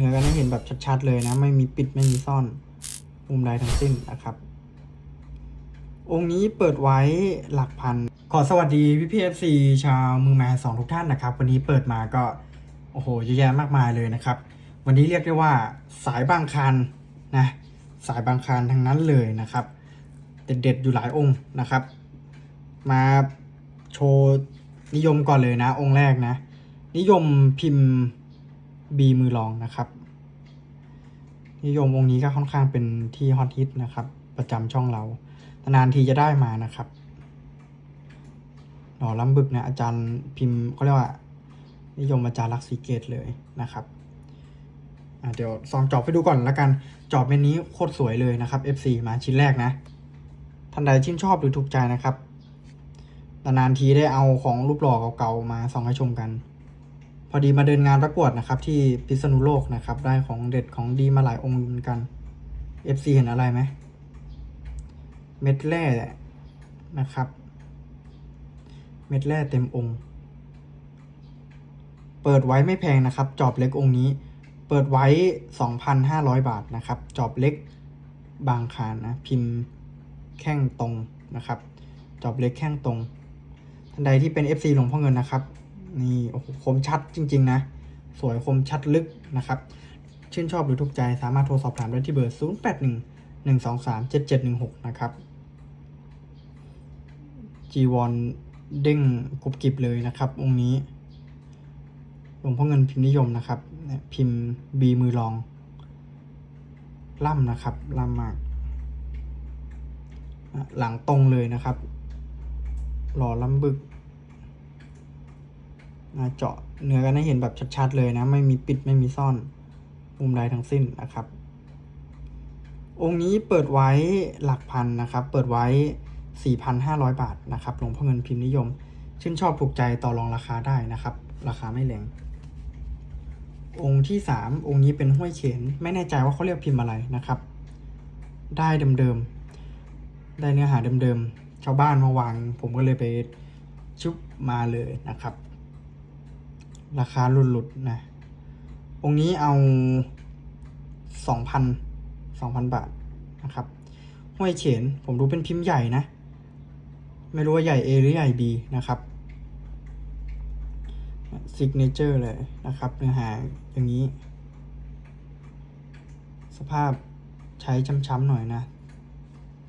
เนื้อกันให้เห็นแบบชัดๆเลยนะ ไม่มีปิดไม่มีซ่อนมุมใดทั้งสิ้นนะครับ องค์นี้เปิดไว้หลักพัน ขอสวัสดีพี่พีเอฟซีชาวมือแมนสองทุกท่านนะครับ วันนี้เปิดมาก็โอ้โหเยอะแยะมากมายเลยนะครับ วันนี้เรียกได้ว่าสายบางคันนะสายบางคันทั้งนั้นเลยนะครับ เด็ดๆอยู่หลายองค์นะครับ มาโชว์นิยมก่อนเลยนะ องค์แรกนะ นิยมพิมพ์ บีมือรองนะครับ นิยมองนี้ก็ค่อนข้างเป็นที่ฮอตฮิตนะครับ ประจำช่องเรา นานทีจะได้มานะครับหล่อล้ำบึกนะอาจารย์พิมพ์เขาเรียกว่า นิยมอาจารย์ลักษีเกตเลยนะครับเดี๋ยวซองจอบไปดูก่อนละกัน จอบเม็ดนี้โคตรสวยเลยนะครับ F4 มาชิ้นแรกนะท่านใดชื่นชอบหรือถูกใจนะครับนานๆทีได้เอาของรูปหล่อเก่าๆมาส่องให้ชมกัน พอดีมาเดินงานประกวดนะครับ ที่พิษณุโลกนะครับ ได้ของเด็ดของดีมาหลายองค์เหมือนกัน FC เห็นอะไรไหมเม็ดแร่นะครับ เม็ดแร่เต็มองค์ เปิดไว้ไม่แพงนะครับ จอบเล็กองค์นี้ เปิดไว้ 2,500 บาทนะครับ จอบเล็กบางคานนะ พิมพ์แข้งตรงนะครับ จอบเล็กแข้งตรงท่านใดที่เป็น FC หลวงพ่อเงินนะครับ นี่โอ้โหคมชัดจริง ๆ นะ สวยคมชัดลึกนะครับ ชื่นชอบหรือถูกใจสามารถโทรสอบถามได้ที่เบอร์ 081 123 7716 นะครับจีวอนเด้งกรุบกริบเลยนะครับ องค์นี้หลวงพ่อเงินพิมพ์นิยมนะครับพิมพ์บีมือรอง ล่ำนะครับ ล่ำมาก หลังตรงเลยนะครับ หล่อล้ำบึก เจาะเนื้อกันให้เห็นแบบชัดๆเลยนะ ไม่มีปิดไม่มีซ่อนมุมใดทั้งสิ้นนะครับ องค์นี้เปิดไว้หลักพันนะครับ เปิดไว้ 4,500 บาทนะครับหลวงพ่อเงินพิมพ์นิยม ชื่นชอบถูกใจต่อรองราคาได้นะครับ ราคาไม่แรงองค์ที่ 3 องค์นี้เป็นห้วยเขนไม่แน่ใจว่าเขาเรียกพิมพ์อะไรนะครับ ได้เดิมๆได้เนื้อหาเดิมๆชาวบ้านมาวาง ผมก็เลยไปชุบมาเลยนะครับ ราคาหลุดๆนะ องค์นี้เอา 2,000 2,000 บาทนะครับ ห้วยเฉน ผมดูเป็นพิมพ์ใหญ่นะ ไม่รู้ว่าใหญ่ A หรือใหญ่ B นะครับซิกเนเจอร์เลยนะครับ เนื้อหาอย่างนี้ สภาพใช้ช้ำๆหน่อยนะ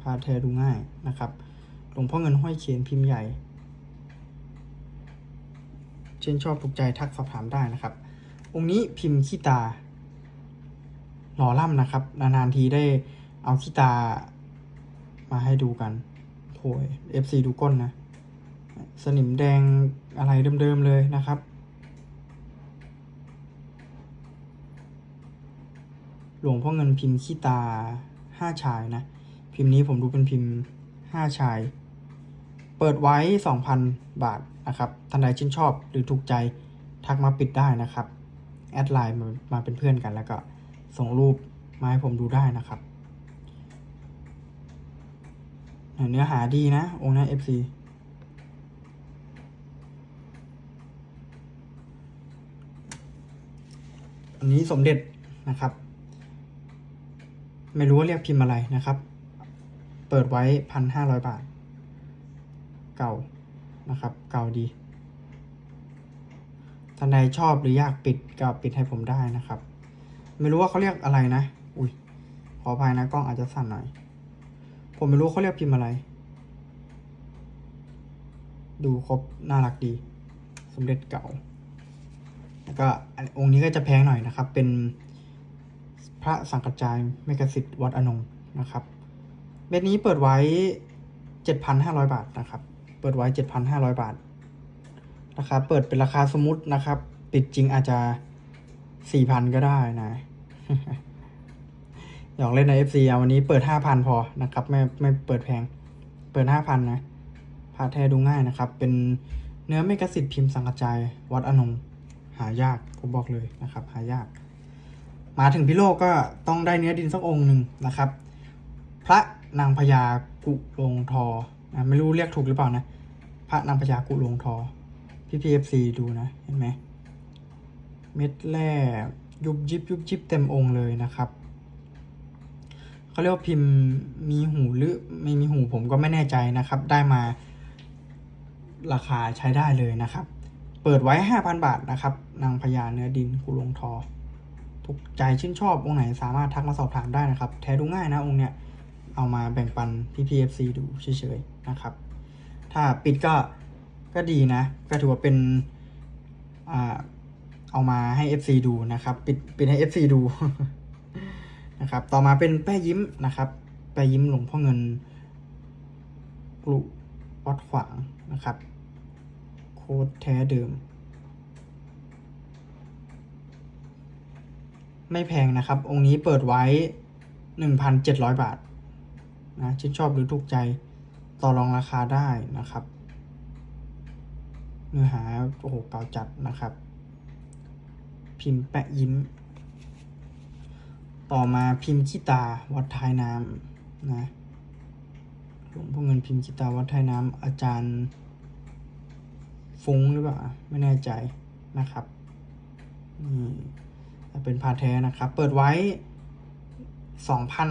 พาแทดูง่ายนะครับ หลวงพ่อเงินห้อยเขียนพิมพ์ใหญ่ ช่นชอบถูกใจทักสอบถามได้นะครับ องค์นี้พิมพ์ขี้ตาหล่อล่ำนะครับ นานๆทีได้เอาขี้ตามาให้ดูกันโอย FC ดูก้นนะ สนิมแดงอะไรเดิมๆเลยนะครับ หลวงพ่อเงินพิมพ์ขี้ตาห้าชายนะ พิมพ์นี้ผมดูเป็นพิมพ์ห้าชาย เปิดไว้สองพันบาท นะครับท่านใดชื่นชอบหรือถูกใจทักมาปิดได้นะครับ แอดไลน์มาเป็นเพื่อนกัน แล้วก็ส่งรูปมาให้ผมดูได้นะครับ เนื้อหาดีนะ องค์นี้ FC อันนี้สมเด็จนะครับ ไม่รู้ว่าเรียกพิมพ์อะไรนะครับ เปิดไว้พันห้าร้อยบาท เก่า นะครับ เก่าดีท่านใดชอบหรืออยากปิดก็ปิดให้ผมได้นะครับ ไม่รู้ว่าเขาเรียกอะไรนะ อุ้ยขออภัยนะกล้องอาจจะสั่นหน่อย ผมไม่รู้เขาเรียกพิมพ์อะไร ดูครบน่ารักดี สมเด็จเก่า แล้วก็องค์นี้ก็จะแพงหน่อยนะครับ เป็นพระสังกัจจายเมกสิทธิ์วัดอนงนะครับเม็ดนี้เปิดไว้ 7,500 บาทนะครับ เปิดไว้ 7,500 บาท ราคาเปิดเป็นราคาสมมตินะครับปิดจริงอาจจะ 4,000 ก็ได้นะ อยากเล่นใน FC เอาวันนี้เปิด 5,000 พอนะครับ ไม่ไม่เปิดแพง เปิด 5,000 นะพาแท้ดูง่ายนะครับ เป็นเนื้อเมกสิทธิ์พิมพ์สังกัจจายวัดอนงหายาก ผมบอกเลยนะครับ หายาก มาถึงพิโลกก็ต้องได้เนื้อดินสักองค์หนึ่งนะครับ พระนางพญากุลงทอ นะไม่รู้เรียกถูกหรือเปล่านะ พระนางพญากุลงทอพี่พีเอฟซีดูนะ เห็นไหมเม็ดแร่ยุบยิบยุบยิบเต็มองค์เลยนะครับเขาเรียกว่าพิมพ์มีหูหรือไม่มีหูผมก็ไม่แน่ใจนะครับ ได้มาราคาใช้ได้เลยนะครับ เปิดไว้ 5,000 บาทนะครับ นางพญาเนื้อดินกุลงทอถูกใจชื่นชอบองค์ไหนสามารถทักมาสอบถามได้นะครับ แท้ดูง่ายนะองค์เนี้ย เอามาแบ่งปันพี่พีเอฟซีดูเฉยๆนะครับ ถ้าปิดก็ก็ดีนะ ก็ถือว่าเป็นอ่าเอามาให้ FC ดูนะครับ ปิดปิดให้ FC ดูนะครับ ต่อมาเป็นแป้ยิ้มนะครับ แป้ยิ้มหลวงพ่อเงินกลุวัดขวางนะครับ โค้ดแท้เดิม ไม่แพงนะครับ องค์นี้เปิดไว้ 1,700 บาท นะชื่นชอบหรือถูกใจต่อรองราคาได้นะครับ เนื้อหาโอ้โหเก่าจัดนะครับ พิมพ์แปะยิ้ม ต่อมาพิมพ์ขี้ตาวัดท้ายน้ำนะหลวงพ่อเงินพิมพ์ขี้ตาวัดท้ายน้ำอาจารย์ฟุ้งหรือเปล่าไม่แน่ใจนะครับนี่เป็นพาแท้นะครับ เปิดไว้สองพัน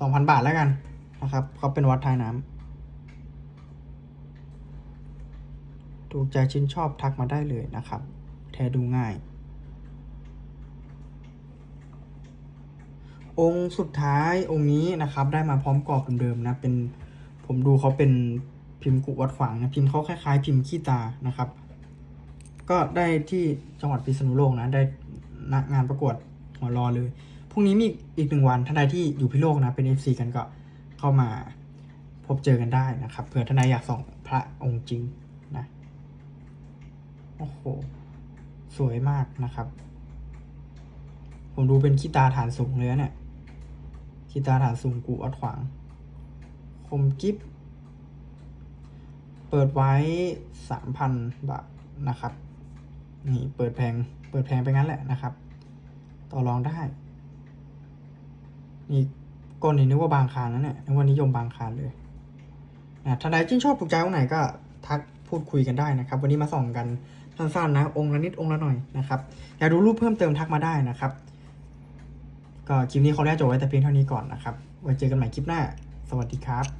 สองพันบาทแล้วกัน นะครับเขาเป็นวัดท้ายน้ำถูกใจชื่นชอบทักมาได้เลยนะครับ แท้ดูง่าย องค์สุดท้ายองค์นี้นะครับ ได้มาพร้อมกรอบเดิมๆนะเป็นผมดูเขาเป็นพิมพ์กุวัดขวางนะพิมพ์เขาคล้ายๆ พิมพ์ขี้ตานะครับ ก็ได้ที่จังหวัดพิษณุโลกนะได้งานประกวดหัวรอเลยพรุ่งนี้มีอีกหนึ่งวันท่านใดที่อยู่พิโลกนะเป็น FC กันก็ เข้ามาพบเจอกันได้นะครับเผื่อท่านใดอยากส่องพระองค์จริงนะโอ้โหสวยมากนะครับ ผมดูเป็นขี้ตาฐานสูงเลยนะเนี่ยขี้ตาฐานสูงกูอัดขวาง คมกิฟเปิดไว้สามพันบาทนะครับนี่เปิดแพงเปิดแพงไปงั้นแหละนะครับ ต่อรองได้นี่ ก้นนี่นึกว่าบางคานนะเนี่ยนึกว่านิยมบางคานเลยนะถ้าใดชื่นชอบถูกใจองค์ไหนก็ทักพูดคุยกันได้นะครับ วันนี้มาส่องกันสั้นๆนะ องค์ละนิดองค์ละหน่อยนะครับอยากดูรูปเพิ่มเติมทักมาได้นะครับ ก็คลิปนี้เขาแรกจบไว้แต่เพียงเท่านี้ก่อนนะครับไว้เจอกันใหม่คลิปหน้า สวัสดีครับ